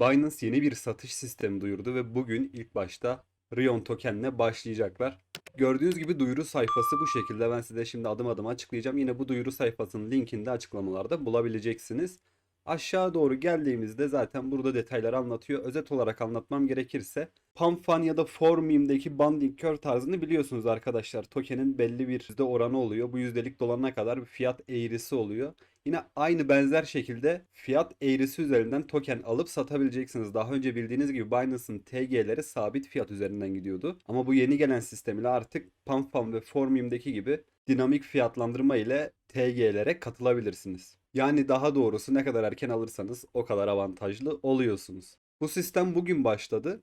Binance yeni bir satış sistemi duyurdu ve bugün ilk başta Rion tokenle başlayacaklar. Gördüğünüz gibi duyuru sayfası bu şekilde. Ben size şimdi adım adım açıklayacağım. Yine bu duyuru sayfasının linkini de açıklamalarda bulabileceksiniz. Aşağı doğru geldiğimizde zaten burada detayları anlatıyor. Özet olarak anlatmam gerekirse Pamfan ya da Formium'daki banding curve tarzını biliyorsunuz arkadaşlar. Token'in belli bir yüzde oranı oluyor. Bu yüzdelik dolana kadar fiyat eğrisi oluyor. Yine aynı benzer şekilde fiyat eğrisi üzerinden token alıp satabileceksiniz. Daha önce bildiğiniz gibi Binance'ın TG'leri sabit fiyat üzerinden gidiyordu. Ama bu yeni gelen sistem ile artık Pamfan ve Formium'daki gibi dinamik fiyatlandırma ile TG'lere katılabilirsiniz. Yani daha doğrusu ne kadar erken alırsanız o kadar avantajlı oluyorsunuz. Bu sistem bugün başladı.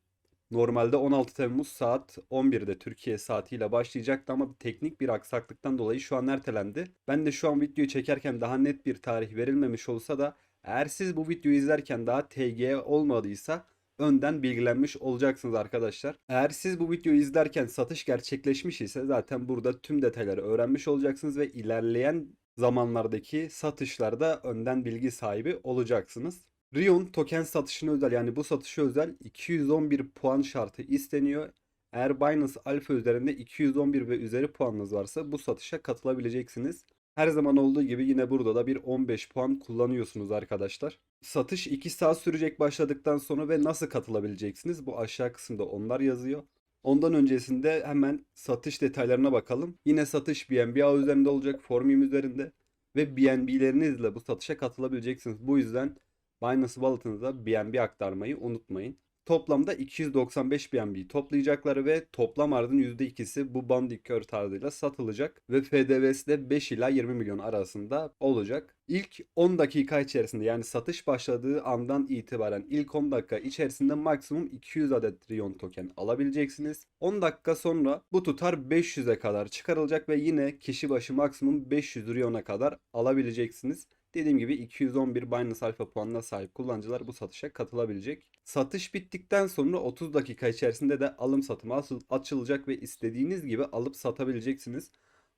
Normalde 16 Temmuz saat 11'de Türkiye saatiyle başlayacaktı ama teknik bir aksaklıktan dolayı şu an ertelendi. Ben de şu an videoyu çekerken daha net bir tarih verilmemiş olsa da eğer siz bu videoyu izlerken daha TG olmadıysa önden bilgilenmiş olacaksınız arkadaşlar. Eğer siz bu videoyu izlerken satış gerçekleşmiş ise zaten burada tüm detayları öğrenmiş olacaksınız ve ilerleyen zamanlardaki satışlarda önden bilgi sahibi olacaksınız. Rion token satışına özel yani bu satışa özel 211 puan şartı isteniyor. Eğer Binance Alpha üzerinde 211 ve üzeri puanınız varsa bu satışa katılabileceksiniz. Her zaman olduğu gibi yine burada da bir 15 puan kullanıyorsunuz arkadaşlar. Satış 2 saat sürecek başladıktan sonra ve nasıl katılabileceksiniz? Bu aşağı kısımda onlar yazıyor. Ondan öncesinde hemen satış detaylarına bakalım. Yine satış BNB ağı üzerinde olacak, Formium üzerinde ve BNB'lerinizle bu satışa katılabileceksiniz. Bu yüzden Binance Wallet'ınıza BNB aktarmayı unutmayın. Toplamda 295 BNB toplayacaklar ve toplam ardın %2'si bu curve tarzıyla satılacak ve FDV'si de 5 ila 20 milyon arasında olacak. İlk 10 dakika içerisinde yani satış başladığı andan itibaren ilk 10 dakika içerisinde maksimum 200 adet Rion token alabileceksiniz. 10 dakika sonra bu tutar 500'e kadar çıkarılacak ve yine kişi başı maksimum 500 Rion'a kadar alabileceksiniz. Dediğim gibi 211 Binance Alpha puanına sahip kullanıcılar bu satışa katılabilecek. Satış bittikten sonra 30 dakika içerisinde de alım satımı açılacak ve istediğiniz gibi alıp satabileceksiniz.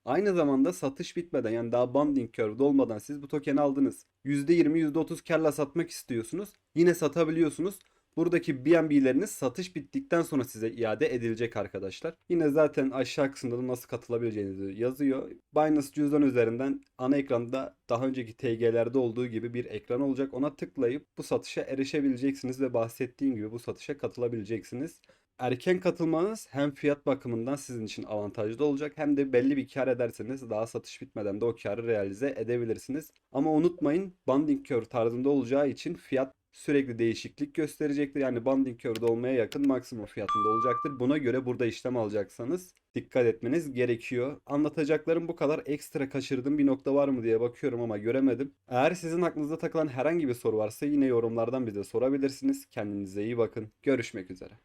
Aynı zamanda satış bitmeden yani daha banding curve'de olmadan siz bu tokeni aldınız. %20 %30 karla satmak istiyorsunuz. Yine satabiliyorsunuz. Buradaki BNB'leriniz satış bittikten sonra size iade edilecek arkadaşlar. Yine zaten aşağı kısımda da nasıl katılabileceğinizi yazıyor. Binance cüzdan üzerinden ana ekranda daha önceki TG'lerde olduğu gibi bir ekran olacak. Ona tıklayıp bu satışa erişebileceksiniz ve bahsettiğim gibi bu satışa katılabileceksiniz. Erken katılmanız hem fiyat bakımından sizin için avantajlı olacak hem de belli bir kar ederseniz daha satış bitmeden de o karı realize edebilirsiniz. Ama unutmayın banding curve tarzında olacağı için fiyat sürekli değişiklik gösterecektir. Yani banding curve'de olmaya yakın maksimum fiyatında olacaktır. Buna göre burada işlem alacaksanız dikkat etmeniz gerekiyor. Anlatacaklarım bu kadar. Ekstra kaçırdığım bir nokta var mı diye bakıyorum ama göremedim. Eğer sizin aklınızda takılan herhangi bir soru varsa yine yorumlardan bize sorabilirsiniz. Kendinize iyi bakın. Görüşmek üzere.